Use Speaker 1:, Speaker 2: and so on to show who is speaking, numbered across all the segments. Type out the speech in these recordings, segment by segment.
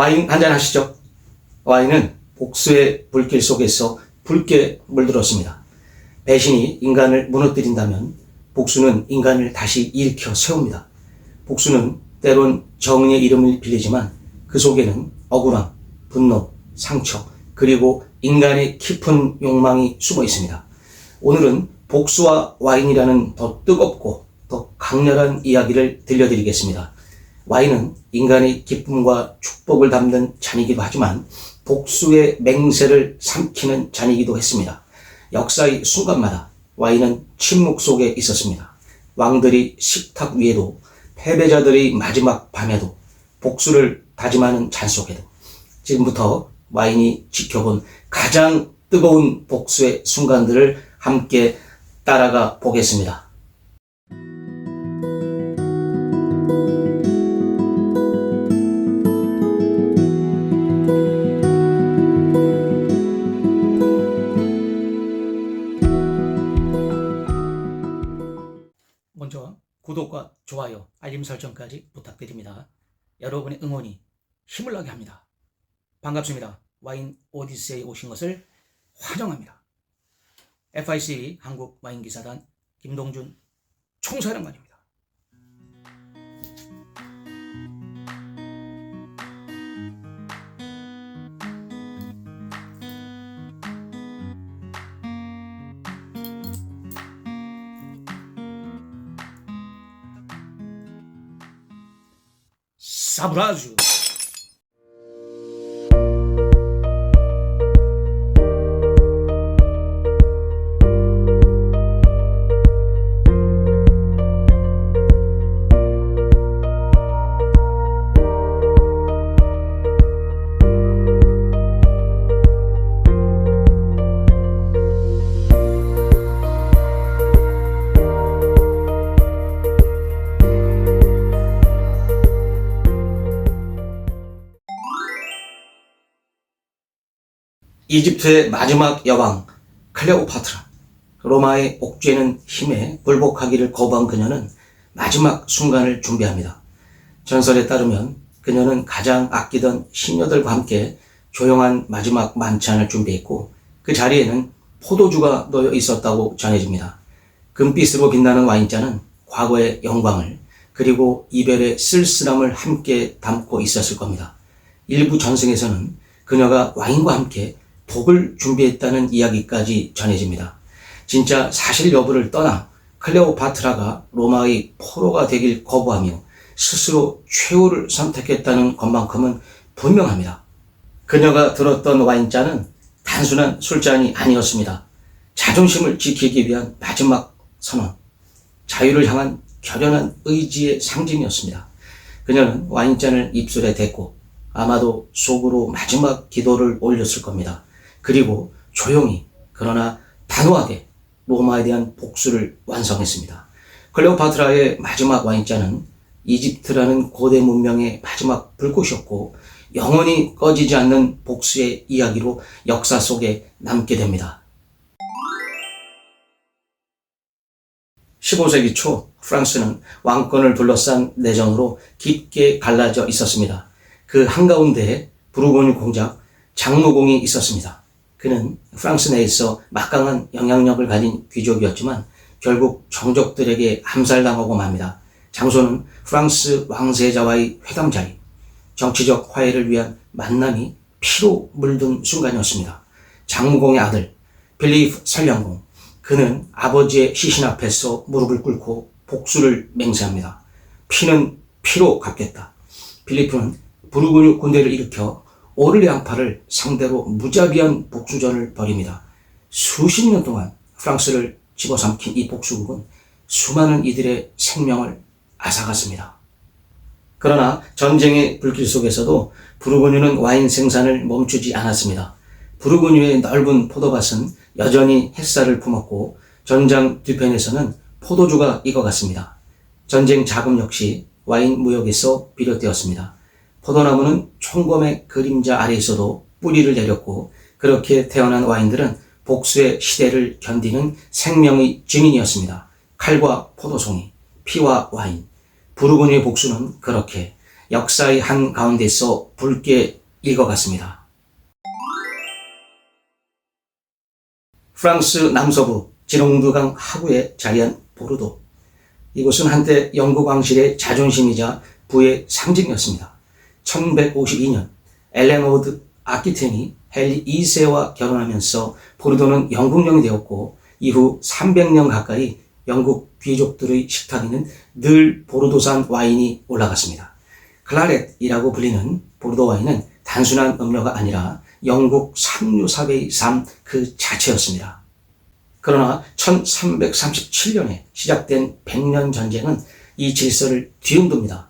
Speaker 1: 와인 한잔 하시죠. 와인은 복수의 불길 속에서 붉게 물들었습니다. 배신이 인간을 무너뜨린다면 복수는 인간을 다시 일으켜 세웁니다. 복수는 때론 정의의 이름을 빌리지만 그 속에는 억울함, 분노, 상처, 그리고 인간의 깊은 욕망이 숨어 있습니다. 오늘은 복수와 와인이라는 더 뜨겁고 더 강렬한 이야기를 들려드리겠습니다. 와인은 인간의 기쁨과 축복을 담는 잔이기도 하지만 복수의 맹세를 삼키는 잔이기도 했습니다. 역사의 순간마다 와인은 침묵 속에 있었습니다. 왕들이 식탁 위에도 패배자들의 마지막 밤에도 복수를 다짐하는 잔 속에도 지금부터 와인이 지켜본 가장 뜨거운 복수의 순간들을 함께 따라가 보겠습니다. 구독과 좋아요, 알림 설정까지 부탁드립니다. 여러분의 응원이 힘을 나게 합니다. 반갑습니다. 와인 오디세이에 오신 것을 환영합니다. FIC 한국 와인 기사단 김동준 총사령관입니다. 사 이집트의 마지막 여왕 클레오파트라 로마의 옥죄는 힘에 굴복하기를 거부한 그녀는 마지막 순간을 준비합니다. 전설에 따르면 그녀는 가장 아끼던 시녀들과 함께 조용한 마지막 만찬을 준비했고 그 자리에는 포도주가 놓여 있었다고 전해집니다. 금빛으로 빛나는 와인잔은 과거의 영광을 그리고 이별의 쓸쓸함을 함께 담고 있었을 겁니다. 일부 전승에서는 그녀가 와인과 함께 독을 준비했다는 이야기까지 전해집니다. 진짜 사실 여부를 떠나 클레오파트라가 로마의 포로가 되길 거부하며 스스로 최후를 선택했다는 것만큼은 분명합니다. 그녀가 들었던 와인잔은 단순한 술잔이 아니었습니다. 자존심을 지키기 위한 마지막 선언, 자유를 향한 결연한 의지의 상징이었습니다. 그녀는 와인잔을 입술에 댔고 아마도 속으로 마지막 기도를 올렸을 겁니다. 그리고 조용히 그러나 단호하게 로마에 대한 복수를 완성했습니다. 클레오파트라의 마지막 와인잔은 이집트라는 고대 문명의 마지막 불꽃이었고 영원히 꺼지지 않는 복수의 이야기로 역사 속에 남게 됩니다. 15세기 초 프랑스는 왕권을 둘러싼 내전으로 깊게 갈라져 있었습니다. 그 한가운데에 부르고뉴 공작 장로공이 있었습니다. 그는 프랑스 내에서 막강한 영향력을 가진 귀족이었지만 결국 정족들에게 암살당하고 맙니다. 장소는 프랑스 왕세자와의 회담 자리, 정치적 화해를 위한 만남이 피로 물든 순간이었습니다. 장무공의 아들 빌리프 설량공, 그는 아버지의 시신 앞에서 무릎을 꿇고 복수를 맹세합니다. 피는 피로 갚겠다. 빌리프는 부르고뉴 군대를 일으켜 오를리앙파를 상대로 무자비한 복수전을 벌입니다. 수십 년 동안 프랑스를 집어삼킨 이 복수국은 수많은 이들의 생명을 앗아갔습니다. 그러나 전쟁의 불길 속에서도 부르고뉴는 와인 생산을 멈추지 않았습니다. 부르고뉴의 넓은 포도밭은 여전히 햇살을 품었고 전장 뒤편에서는 포도주가 익어갔습니다. 전쟁 자금 역시 와인 무역에서 비롯되었습니다. 포도나무는 총검의 그림자 아래에서도 뿌리를 내렸고 그렇게 태어난 와인들은 복수의 시대를 견디는 생명의 증인이었습니다. 칼과 포도송이, 피와 와인, 부르고뉴의 복수는 그렇게 역사의 한 가운데서 붉게 읽어갔습니다. 프랑스 남서부 지롱드강 하구에 자리한 보르도. 이곳은 한때 영국 왕실의 자존심이자 부의 상징이었습니다. 1152년 엘레노드 아키텐이 헨리 2세와 결혼하면서 보르도는 영국령이 되었고 이후 300년 가까이 영국 귀족들의 식탁에는 늘 보르도산 와인이 올라갔습니다. 클라렛이라고 불리는 보르도 와인은 단순한 음료가 아니라 영국 삼류사배의 삶 그 자체였습니다. 그러나 1337년에 시작된 백년 전쟁은 이 질서를 뒤흔듭니다.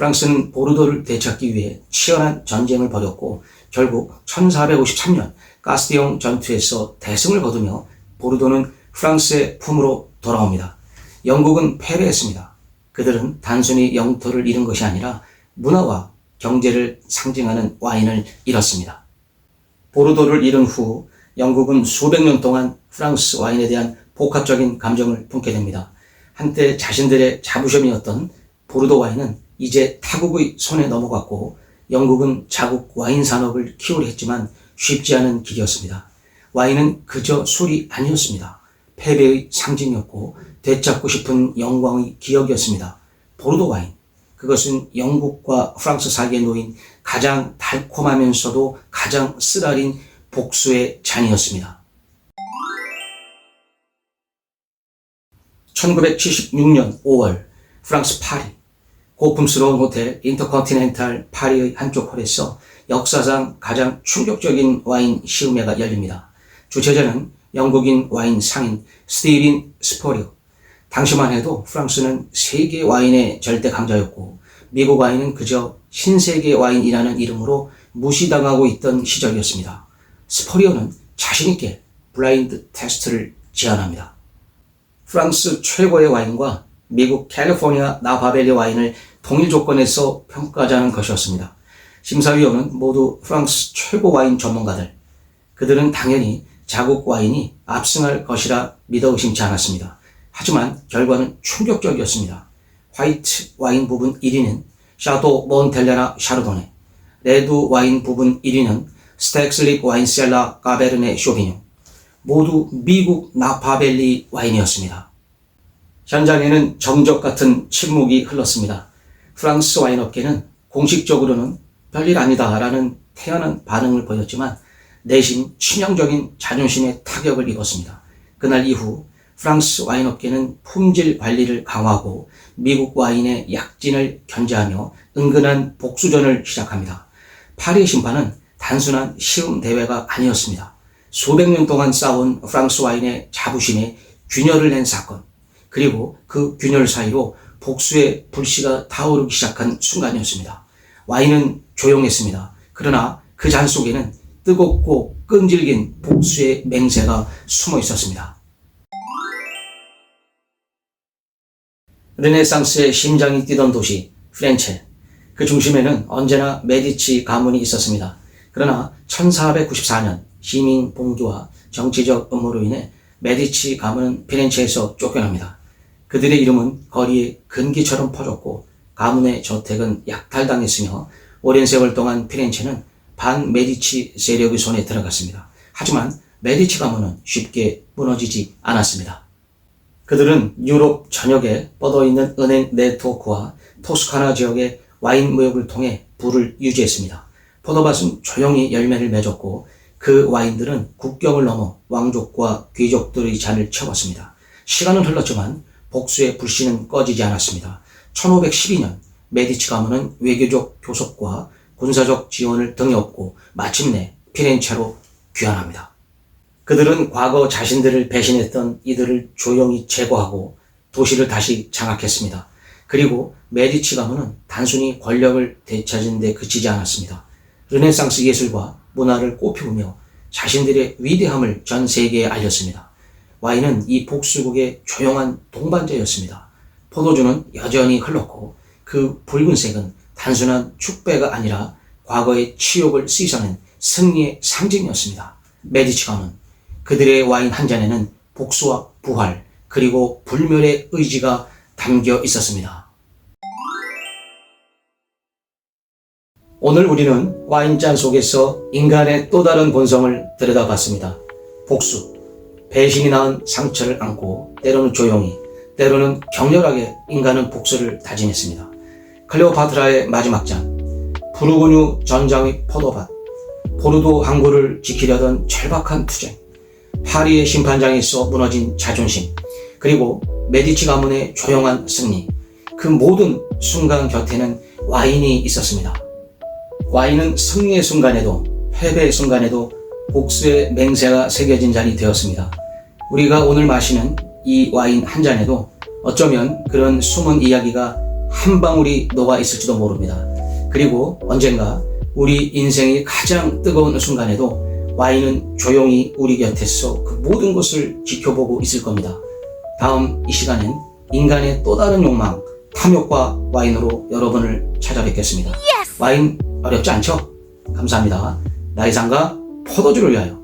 Speaker 1: 프랑스는 보르도를 되찾기 위해 치열한 전쟁을 벌였고 결국 1453년 가스티용 전투에서 대승을 거두며 보르도는 프랑스의 품으로 돌아옵니다. 영국은 패배했습니다. 그들은 단순히 영토를 잃은 것이 아니라 문화와 경제를 상징하는 와인을 잃었습니다. 보르도를 잃은 후 영국은 수백 년 동안 프랑스 와인에 대한 복합적인 감정을 품게 됩니다. 한때 자신들의 자부심이었던 보르도 와인은 이제 타국의 손에 넘어갔고 영국은 자국 와인 산업을 키우려 했지만 쉽지 않은 길이었습니다. 와인은 그저 술이 아니었습니다. 패배의 상징이었고 되찾고 싶은 영광의 기억이었습니다. 보르도 와인. 그것은 영국과 프랑스 사이에 놓인 가장 달콤하면서도 가장 쓰라린 복수의 잔이었습니다. 1976년 5월 프랑스 파리 고풍스러운 호텔 인터컨티넨탈 파리의 한쪽 홀에서 역사상 가장 충격적인 와인 시음회가 열립니다. 주최자는 영국인 와인 상인 스티린 스포리오. 당시만 해도 프랑스는 세계 와인의 절대 강자였고 미국 와인은 그저 신세계 와인이라는 이름으로 무시당하고 있던 시절이었습니다. 스포리오는 자신있게 블라인드 테스트를 제안합니다. 프랑스 최고의 와인과 미국 캘리포니아 나바벨리 와인을 동일 조건에서 평가하자는 것이었습니다. 심사위원은 모두 프랑스 최고 와인 전문가들. 그들은 당연히 자국 와인이 압승할 것이라 믿어 의심치 않았습니다. 하지만 결과는 충격적이었습니다. 화이트 와인 부분 1위는 샤도 몬텔레라 샤르도네, 레드 와인 부분 1위는 스택슬립 와인셀라 까베르네 쇼비뇽, 모두 미국 나파벨리 와인이었습니다. 현장에는 정적 같은 침묵이 흘렀습니다. 프랑스 와인 업계는 공식적으로는 별일 아니다라는 태연한 반응을 보였지만 내심 치명적인 자존심에 타격을 입었습니다. 그날 이후 프랑스 와인 업계는 품질 관리를 강화하고 미국 와인의 약진을 견제하며 은근한 복수전을 시작합니다. 파리 심판은 단순한 시음 대회가 아니었습니다. 수백 년 동안 쌓아온 프랑스 와인의 자부심에 균열을 낸 사건, 그리고 그 균열 사이로 복수의 불씨가 타오르기 시작한 순간이었습니다. 와인은 조용했습니다. 그러나 그 잔 속에는 뜨겁고 끈질긴 복수의 맹세가 숨어 있었습니다. 르네상스의 심장이 뛰던 도시 프렌체. 그 중심에는 언제나 메디치 가문이 있었습니다. 그러나 1494년 시민 봉기와 정치적 음모로 인해 메디치 가문은 피렌체에서 쫓겨납니다. 그들의 이름은 거리에 근기처럼 퍼졌고 가문의 저택은 약탈당했으며 오랜 세월 동안 피렌체는 반 메디치 세력의 손에 들어갔습니다. 하지만 메디치 가문은 쉽게 무너지지 않았습니다. 그들은 유럽 전역에 뻗어있는 은행 네트워크와 토스카나 지역의 와인 무역을 통해 부를 유지했습니다. 포도밭은 조용히 열매를 맺었고 그 와인들은 국경을 넘어 왕족과 귀족들의 잔을 채웠습니다. 시간은 흘렀지만 복수의 불씨는 꺼지지 않았습니다. 1512년 메디치 가문은 외교적 교섭과 군사적 지원을 등에 업고 마침내 피렌체로 귀환합니다. 그들은 과거 자신들을 배신했던 이들을 조용히 제거하고 도시를 다시 장악했습니다. 그리고 메디치 가문은 단순히 권력을 되찾은 데 그치지 않았습니다. 르네상스 예술과 문화를 꽃피우며 자신들의 위대함을 전 세계에 알렸습니다. 와인은 이 복수국의 조용한 동반자였습니다. 포도주는 여전히 흘렀고 그 붉은색은 단순한 축배가 아니라 과거의 치욕을 씻어낸 승리의 상징이었습니다. 메디치 가문 그들의 와인 한 잔에는 복수와 부활 그리고 불멸의 의지가 담겨 있었습니다. 오늘 우리는 와인잔 속에서 인간의 또 다른 본성을 들여다봤습니다. 복수, 배신이 낳은 상처를 안고 때로는 조용히, 때로는 격렬하게 인간은 복수를 다짐했습니다. 클레오파트라의 마지막 잔, 부르고뉴 전장의 포도밭, 포르도 항구를 지키려던 절박한 투쟁, 파리의 심판장에서 무너진 자존심, 그리고 메디치 가문의 조용한 승리, 그 모든 순간 곁에는 와인이 있었습니다. 와인은 승리의 순간에도 패배의 순간에도 복수의 맹세가 새겨진 잔이 되었습니다. 우리가 오늘 마시는 이 와인 한 잔에도 어쩌면 그런 숨은 이야기가 한 방울이 녹아 있을지도 모릅니다. 그리고 언젠가 우리 인생이 가장 뜨거운 순간에도 와인은 조용히 우리 곁에서 그 모든 것을 지켜보고 있을 겁니다. 다음 이 시간엔 인간의 또 다른 욕망, 탐욕과 와인으로 여러분을 찾아뵙겠습니다. 와인 어렵지 않죠? 감사합니다. 나이상과 포도주를 위하여.